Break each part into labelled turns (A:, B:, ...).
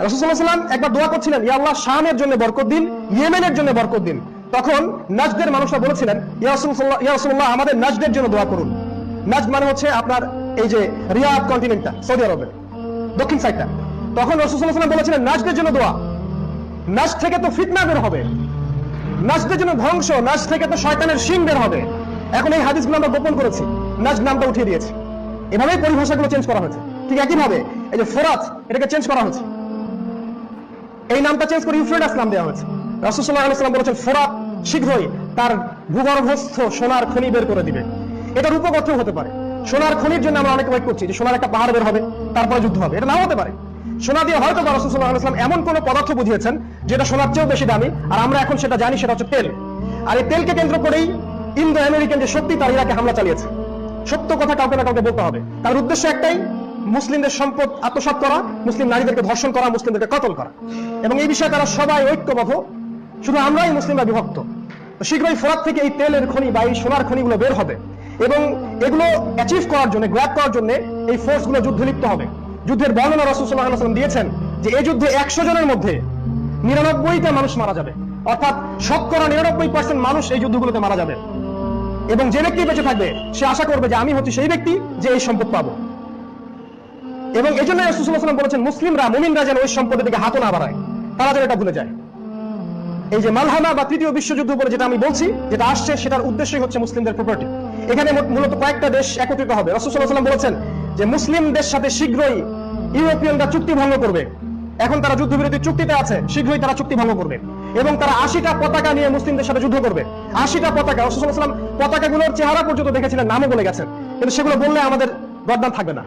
A: রসুল্লাহাম একবার দোয়া করছিলেন, ইয়া আল্লাহ শামের জন্য বরকত দিন, ইয়েমেনের জন্য বরকত দিন। তখন নাজদের মানুষরা বলেছিলেন, ইয়া রাসূলুল্লাহ- আমাদের নাজদের জন্য দোয়া করুন। নাজদ মানে হচ্ছে আপনার এই যে রিয়াদ কন্টিনেন্টটা, সৌদি আরবের, দক্ষিণ সাইডটা। তখন রসুল্লাহাম বলেছিলেন, নাজদের জন্য দোয়া। নাজ থেকে তো ফিতনা বের হবে। নাজদের জন্য ধ্বংস, নাজ থেকে তো শয়তানের শিং বের হবে। এখন এই হাদিসগুলো আমরা গোপন করেছি। নাজ নামটা উঠিয়ে দিয়েছি। এভাবেই পরিভাষাগুলো চেঞ্জ করা হয়েছে। ঠিক একইভাবে এই যে ফোরাত, এটাকে চেঞ্জ করা হয়েছে। এই নামটা চেঞ্জ করে ইউফ্রেটাস নাম দেওয়া হয়েছে। রাসূলুল্লাহ আলাইহি সাল্লাম বলেছেন, ফোরাত শীঘ্রই তার ভূগর্ভস্থ সোনার খনি বের করে দিবে। এটা রূপকথা হতে পারে। সোনার খনির জন্য আমরা অনেকে ওয়েট করছি যে সোনার একটা পাহাড় বের হবে, তারপরে যুদ্ধ হবে। এটা নাও হতে পারে। সোনা দিয়ে হয়তো বা রাসূলুল্লাহ আলাইহি সাল্লাম এমন কোন পদার্থ বুঝিয়েছেন যেটা সোনার চেয়েও বেশি দামি, আর আমরা এখন সেটা জানি, সেটা হচ্ছে তেল। আর এই তেলকে কেন্দ্র করেই ইন্দো আমেরিকান যে শক্তি, তার ইরাকে হামলা চালিয়েছে। সত্য কথা কাউকে না কাউকে বলতে হবে। তার উদ্দেশ্য একটাই মুসলিমদের সম্পদ আত্মসাৎ করা, মুসলিম নারীদেরকে ধর্ষণ করা, মুসলিমদেরকে কতল করা। এবং এই বিষয়ে তারা সবাই ঐক্যবদ্ধ। শুধু আমরাই মুসলিমরা বিভক্ত। শীঘ্রই ফোরাত থেকে এই তেলের খনি বা এই সোনার খনিগুলো বের হবে। এবং এগুলো অ্যাচিভ করার জন্য গ্র্যাপ করার জন্য এই ফোর্সগুলো যুদ্ধে লিপ্ত হবে। যুদ্ধের বর্ণনা রসুল্লাহাম দিয়েছেন যে এই যুদ্ধে একশো জনের মধ্যে নিরানব্বইটা মানুষ মারা যাবে। অর্থাৎ শতকরা নিরানব্বই পার্সেন্ট মানুষ এই যুদ্ধগুলোতে মারা যাবে। এবং যে ব্যক্তি বেঁচে থাকবে, সে আশা করবে যে আমি হচ্ছি সেই ব্যক্তি যে এই সম্পদ পাবো। এবং এই জন্য বলেছেন, মুসলিমরা, মুমিনরা যেন ওই সম্পদের দিকে হাতও না বাড়ায়। তারা যেন এটা ভুলে যায়। এই যে মালহামা বা তৃতীয় বিশ্বযুদ্ধ বলে যেটা আমি বলছি, যেটা আসছে, সেটার উদ্দেশ্যই হচ্ছে মুসলিমদের প্রপার্টি এখানে মূলত কয়েকটা দেশ একত্রিত হবে। রসুল্লাহাম বলেছেন যে মুসলিমদের সাথে শীঘ্রই ইউরোপিয়ানরা চুক্তি ভঙ্গ করবে। এখন তারা যুদ্ধবিরতি চুক্তিতে আছে, শীঘ্রই তারা চুক্তি ভঙ্গ করবে। এবং তারা আশিটা পতাকা নিয়ে মুসলিমদের সাথে যুদ্ধ করবে। আশিটা পতাকা রসুল্লাহাম পতাকাগুলোর চেহারা পর্যন্ত দেখেছিলেন, নামও বলে গেছেন। কিন্তু সেগুলো বললে আমাদের গদ্দান থাকবে না।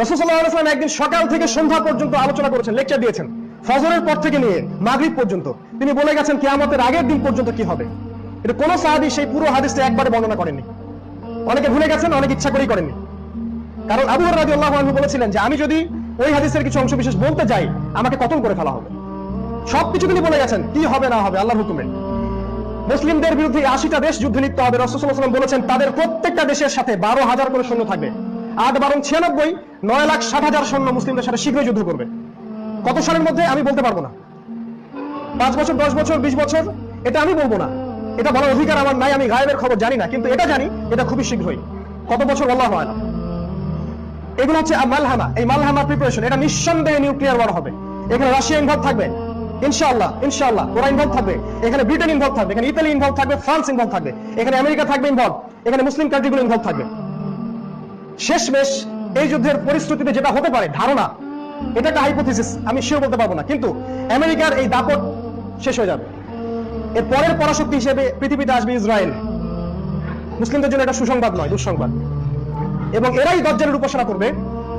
A: রসুল্লাহাম একদিন সকাল থেকে সন্ধ্যা পর্যন্ত আলোচনা করেছেন লেকচার দিয়েছেন। ফজরের পর থেকে নিয়ে মাগরিব পর্যন্ত। তিনি বলে গেছেন, কিয়ামতের আগের দিন পর্যন্ত কি হবে? এটা কোন সাহাবি সেই পুরো হাদিসটা একবারে বর্ণনা করেননি। অনেকে ভুলে গেছেন, অনেক ইচ্ছা করেই করেননি। কারণ আবু রাজি আল্লাহ বলেছিলেন যে, আমি যদি ওই হাদিসের কিছু অংশ বিশেষ বলতে যাই, আমাকে কতল করে ফেলা হবে? সবকিছু তিনি বলে গেছেন, কি হবে না হবে, আল্লাহর হুকুমে। মুসলিমদের বিরুদ্ধে আশিটা দেশ যুদ্ধে লিপ্ত হবে। রসুল্লাহাম বলেছেন, তাদের প্রত্যেকটা দেশের সাথে বারো হাজার করে সৈন্য থাকবে। আট বারো ছিয়ানব্বই, নয় লাখ ষাট হাজার সৈন্য মুসলিমদের সাথে শীঘ্রই যুদ্ধ করবে। কত সালের মধ্যে আমি বলতে পারব না। পাঁচ বছর, দশ বছর, বিশ বছর, এটা আমি বলব না। এটা বলার অধিকার আমার নাই, আমি গায়েবের খবর জানি না, কিন্তু এটা জানি, এটা খুবই শীঘ্রই। কত বছর, আল্লাহ হয় না এগুলো হচ্ছে মালহামা, এই মালহামা প্রিপারেশন এটা নিঃসন্দেহে নিউক্লিয়ার ওয়ার হবে। এখানে রাশিয়া ইনভলভ থাকবে, ইনশাআল্লাহ ইনশাআল্লাহ, ওরা ইনভলভ থাকবে। এখানে ব্রিটেন ইনভলভ থাকবে, এখানে ইতালি ইনভলভ থাকবে, ফ্রান্স ইনভলভ থাকবে। এখানে আমেরিকা থাকবে ইনভলভ এখানে মুসলিম কান্ট্রিগুলো ইনভলভ থাকবে। শেষমেশ এই যুদ্ধের পরিস্থিতিতে যেটা হতে পারে, ধারণা এটা একটা হাইপোথিসিস আমি শিওর বলতে পারব না, কিন্তু আমেরিকার এই দাপট শেষ হয়ে যাবে। এর পরের পরাশক্তি হিসেবে পৃথিবীতে আসবে ইসরায়েল। মুসলিমদের জন্য এটা সুসংবাদ নয়, দুঃসংবাদ। এবং এরাই দজ্জালের উপাসনা করবে।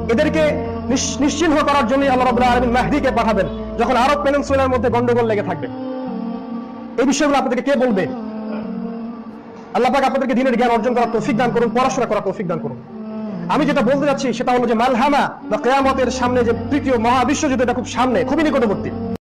A: এদেরকে নিশ- নিশ্চিহ্ন করার জন্য আল্লাহ রাব্বুল আলামিন মাহদিকে পাঠাবেন, যখন আরব পেনিনসুলার মধ্যে গন্ডগোল লেগে থাকবে। এই বিষয়গুলো আপনাদেরকে কে বলবে? আল্লাহ পাক আপনাদেরকে দিনের জ্ঞান অর্জন করার তৌফিক দান করুন, পড়াশোনা করার তৌফিক দান করুন। আমি যেটা বলতে যাচ্ছি সেটা হলো যে মালহামা বা কেয়ামতের সামনে যে তৃতীয় মহাবিশ্বযুদ্ধ, এটা খুব সামনে, খুবই নিকটবর্তী।